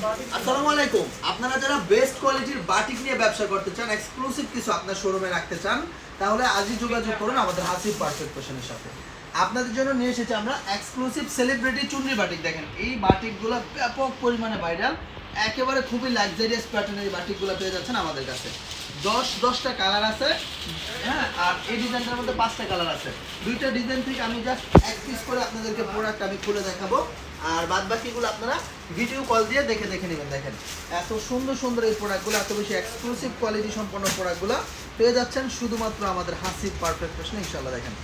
আসসালামু আপনারা যারা বেস্ট কোয়ালিটির বাটিক নিয়ে ব্যবসা করতে চান এক্সক্লুসিভ কিছু আপনার শোরুমে রাখতে চান, তাহলে আজই যোগাযোগ করুন আমাদের হাসিব পারফেক্ট ফ্যাশনের সাথে। আপনাদের জন্য নিয়ে এসেছি আমরা এক্সক্লুসিভ সেলিব্রিটি চুনরি বাটিক। দেখেন, এই বাটিকগুলো ব্যাপক পরিমাণে ভাইরাল একেবারে খুবই লাক্সারিয়াস প্যাটার্নের এই বাটিকগুলো পেয়ে যাচ্ছেন আমাদের কাছে। দশ, দশটা কালার আছে হ্যাঁ আর এই ডিজাইনটার মধ্যে পাঁচটা কালার আছে। দুইটা ডিজাইন থেকে আমি জাস্ট এক পিস করে আপনাদেরকে প্রোডাক্ট আমি খুলে দেখাবো। আর বাদ বাকিগুলো আপনারা ভিডিও কল দিয়ে দেখে দেখে নেবেন, দেখেন। এত সুন্দর সুন্দর এই প্রোডাক্টগুলো এত বেশি এক্সক্লুসিভ কোয়ালিটি সম্পন্ন প্রোডাক্টগুলো পেয়ে যাচ্ছেন শুধুমাত্র আমাদের হাসিব পারফেক্ট ফ্যাশন ইনশাল্লাহ দেখেন।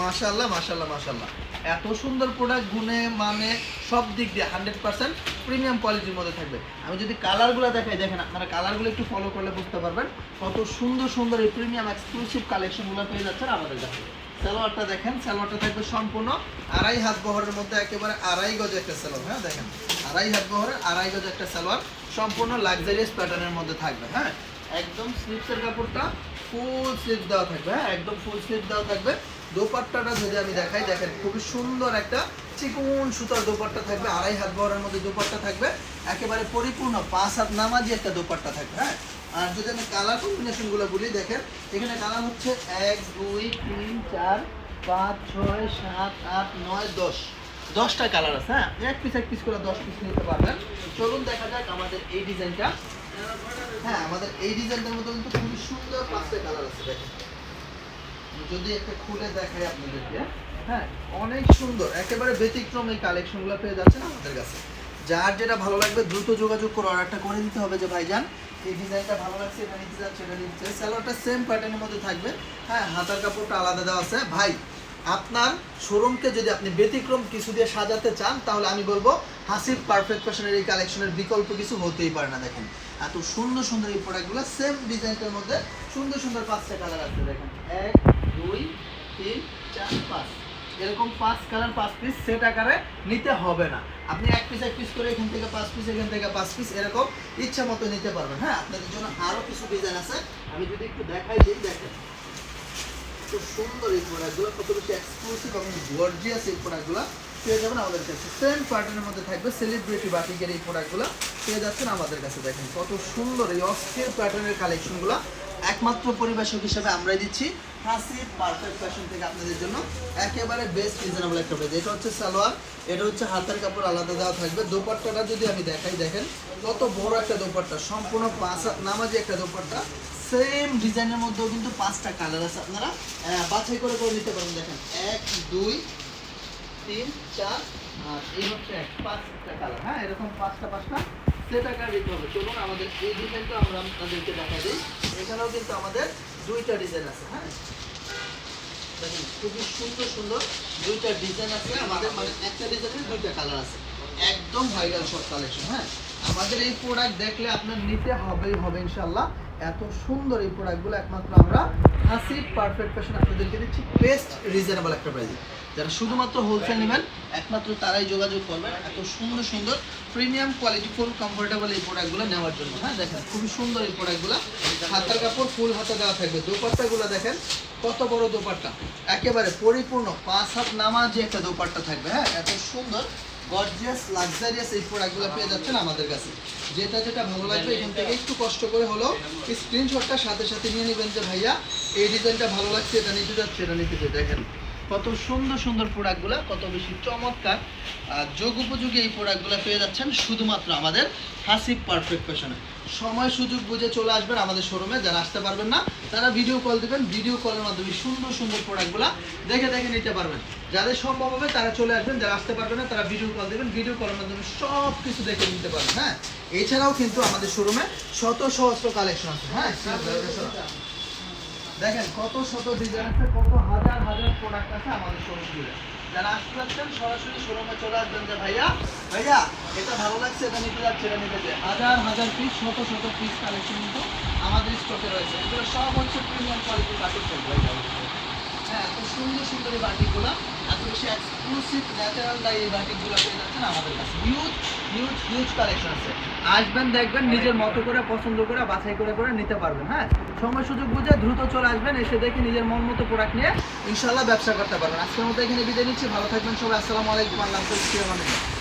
মাশাল্লাহ মাশাল্লাহ মাশাল্লাহ এত সুন্দর প্রোডাক্ট গুণে মানে সব দিক দিয়ে হান্ড্রেড পার্সেন্ট প্রিমিয়াম কোয়ালিটির মধ্যে থাকবে। আমি যদি কালারগুলো দেখাই, দেখেন আপনারা কালারগুলো একটু ফলো করলে বুঝতে পারবেন কত সুন্দর সুন্দর এই প্রিমিয়াম এক্সক্লুসিভ কালেকশনগুলো পেয়ে যাচ্ছেন আমাদের কাছে। সালোয়ারটা দেখেন, সালোয়ারটা থাকবে সম্পূর্ণ আড়াই হাত বহরের মধ্যে একেবারে আড়াই গজ একটা সালোয়ার হ্যাঁ দেখেন। আড়াই হাত বহরের আড়াই গজ একটা সালোয়ার সম্পূর্ণ লাক্সারিয়াস প্যাটার্নের মধ্যে থাকবে হ্যাঁ। একদম স্লিপসের কাপড়টা ফুল স্লিপ দেওয়া থাকবে হ্যাঁ একদম ফুল স্লিপ দেওয়া থাকবে। দোপাট্টাটা যদি আমি দেখাই, দেখেন, খুবই সুন্দর একটা চিকুন সুতার দোপাট্টা থাকবে, আড়াই হাত বহরের মধ্যে দোপাট্টা থাকবে। একেবারে পরিপূর্ণ পাঁচ হাত নামাজি একটা দোপাট্টা থাকবে হ্যাঁ। আর যদি আমি কালার কম্বিনেশনগুলো বলি, দেখেন, এখানে কালার হচ্ছে এক, দুই, তিন, চার, পাঁচ, ছয়, সাত, আট, নয়, দশ। দশটা কালার আছে হ্যাঁ? এক পিস এক পিস করে দশ পিস নিতে পারবেন। চলুন দেখা যাক আমাদের এই ডিজাইনটা হ্যাঁ আমাদের এই ডিজাইনটার মধ্যে কিন্তু খুবই সুন্দর পাঁচটা কালার আছে, দেখেন। যদি একটা খুলে দেখাই আপনাদেরকে হ্যাঁ অনেক সুন্দর। একেবারে ব্যতিক্রম এই কালেকশনগুলো পেয়ে যাচ্ছেন আমাদের কাছে। যার যেটা ভালো লাগবে, দ্রুত যোগাযোগ করে অর্ডারটা করে দিতে হবে যে ভাইজান। এই ডিজাইনটা ভালো লাগছে যাচ্ছে এটা নিতে চাই স্যালোয়ারটা সেম প্যাটার্নের মধ্যে থাকবে। হ্যাঁ হাতার কাপড়টা আলাদা দেওয়া আছে। ভাই, আপনার শোরুমকে যদি আপনি ব্যতিক্রম কিছু দিয়ে সাজাতে চান, তাহলে আমি বলব হাসিব পারফেক্ট ফ্যাশনের এই কালেকশনের বিকল্প কিছু হতেই পারে না, দেখেন। এত সুন্দর সুন্দর এই প্রোডাক্টগুলো সেম ডিজাইনটার মধ্যে সুন্দর সুন্দর পাঁচটা কালার আছে দেখেন। এক, দুই, তিন, চার, পাঁচ। এরকম পাঁচ কালার পাঁচ পিস সেট আকারে নিতে হবে না। আপনি এক পিস এক পিস করে এখান থেকে পাঁচ পিস এখান থেকে পাঁচ পিস এরকম ইচ্ছা মতো নিতে পারবেন। হ্যাঁ আপনাদের জন্য আরও কিছু ডিজাইন আছে। আমি যদি একটু দেখাই দিই দেখেন। খুব সুন্দর এই প্রোডাক্টগুলো কত বেশি এক্সক্লুসিভ এবং গর্জিয়াস এই প্রোডাক্টগুলো পেয়ে যাবেন আমাদের কাছে। সেম মধ্যে থাকবে সেলিব্রিটি বাটিকের এই প্রোডাক্টগুলো পেয়ে যাচ্ছেন আমাদের কাছে। দেখেন কত সুন্দর এই অস্থির প্যাটার্নের কালেকশনগুলো একমাত্র পরিবেশক হিসেবে আমরাই দিচ্ছি। হাসি পারফেক্ট ফ্যাশন থেকে আপনাদের জন্য একেবারে বেস্ট রিজনেবল একটা প্রাইস এটা হচ্ছে সালোয়ার, এটা হচ্ছে হাতের কাপড়, আলাদা দেওয়া থাকবে। দোপাট্টাটা যদি আমি দেখাই, দেখেন, কত বড় একটা দোপাট্টা, সম্পূর্ণ পাঁচ নামাজি একটা দোপাট্টা। সেম ডিজাইনের মধ্যেও কিন্তু পাঁচটা কালার আছে আপনারা। বাছাই করে করে নিতে পারেন, দেখেন। এক, দুই, তিন, চার, আর এই হচ্ছে এক, পাঁচটা কালার হ্যাঁ এরকম পাঁচটা পাঁচটা সেট আকার দিতে হবে। চলুন আমাদের এই ডিজাইনটা আমরা আপনাদেরকে দেখা দিই। এখানেও কিন্তু আমাদের দুইটা ডিজাইন আছে হ্যাঁ? খুবই সুন্দর সুন্দর দুইটা ডিজাইন আছে, আমাদের মানে একটা ডিজাইনের দুইটা কালার আছে। একদম ভাইরাল সব কালেকশন হ্যাঁ? আমাদের এই প্রোডাক্ট দেখলে আপনার নিতে হবেই হবে ইনশাল্লাহ এত সুন্দর এই প্রোডাক্টগুলো একমাত্র আমরা হাসি পারফেক্ট ফ্যাশন আপনাদেরকে দিচ্ছি বেস্ট রিজনেবল একটা প্রাইসে যারা শুধুমাত্র হোলসেল নেবেন, একমাত্র তারাই যোগাযোগ করবেন। এত সুন্দর সুন্দর প্রিমিয়াম কোয়ালিটি ফুল কমফোর্টেবল এই প্রোডাক্টগুলো নেওয়ার জন্য। হ্যাঁ দেখেন, খুবই সুন্দর এই প্রোডাক্টগুলো হাতার কাপড় ফুল হাতে দেওয়া থাকবে। দোপাট্টাগুলো দেখেন, কত বড় দোপাট্টা। একেবারে পরিপূর্ণ, পাঁচ হাত নামাজি একটা দোপাট্টা থাকবে। হ্যাঁ এত সুন্দর গর্জিয়াস লাক্সারিয়াস এই প্রোডাক্টগুলো পেয়ে যাচ্ছেন আমাদের কাছে। যেটা যেটা ভালো লাগবে, এখান থেকে একটু কষ্ট করে হলো স্ক্রিনশটটা সাথে সাথে নিয়ে নেবেন যে, ভাইয়া, এই ডিজাইনটা ভালো লাগছে, এটা নিতে যাচ্ছে, এটা নিতে দেখেন কত সুন্দর সুন্দর প্রোডাক্টগুলো, কত বেশি চমৎকার যোগ উপযোগী এই প্রোডাক্টগুলো পেয়ে যাচ্ছেন শুধুমাত্র আমাদের হাসিব পারফেক্ট ফ্যাশনে সময় সুযোগ বুঝে চলে আসবেন আমাদের শোরুমে যারা আসতে পারবেন না, তারা ভিডিও কল দিবেন ভিডিও কলের মাধ্যমে সুন্দর সুন্দর প্রোডাক্টগুলো দেখে দেখে নিতে পারবেন। যাদের সম্ভব হবে তারা চলে আসবেন, যারা আসতে পারবেন না, তারা ভিডিও কল দিবেন ভিডিও কলের মাধ্যমে সব কিছু দেখে নিতে পারবেন হ্যাঁ? এছাড়াও কিন্তু আমাদের শোরুমে শত সহস্র কালেকশন আছে হ্যাঁ? দেখেন কত শত ডিজাইন আছে, কত হাজার হাজার প্রোডাক্ট আছে আমাদের শোরুম জুড়ে যারা আসতে যাচ্ছেন, সরাসরি শোরুমে চলে আসবেন যে ভাইয়া। ভাইয়া, এটা ভালো লাগছে এটা নিতে যাচ্ছে এটা নিতে হাজার হাজার পিস শত শত পিস কালেকশন কিন্তু আমাদের স্টকে রয়েছে। এগুলো সব হচ্ছে প্রিমিয়াম কোয়ালিটির বাটিক হ্যাঁ এত সুন্দর সুন্দর এই বাটিকগুলো বেশি এক্সক্লুসিভ ন্যাচারাল ডাই এই বাটিকগুলো পেয়ে যাচ্ছেন আমাদের কাছে। হিউজ হিউজ হিউজ কালেকশন আছে। আসবেন দেখবেন নিজের মতো করে পছন্দ করে বাছাই করে করে নিতে পারবেন হ্যাঁ? সময় সুযোগ বুঝে দ্রুত চলে আসবেন এসে দেখে নিজের মন মতো প্রোডাক্ট নিয়ে ইনশাল্লাহ ব্যবসা করতে পারবেন। আজকের মতো এখানে বিদায় নিচ্ছি। ভালো থাকবেন সবাই। আসসালামু আলাইকুম। আল্লাহ হাফেজ।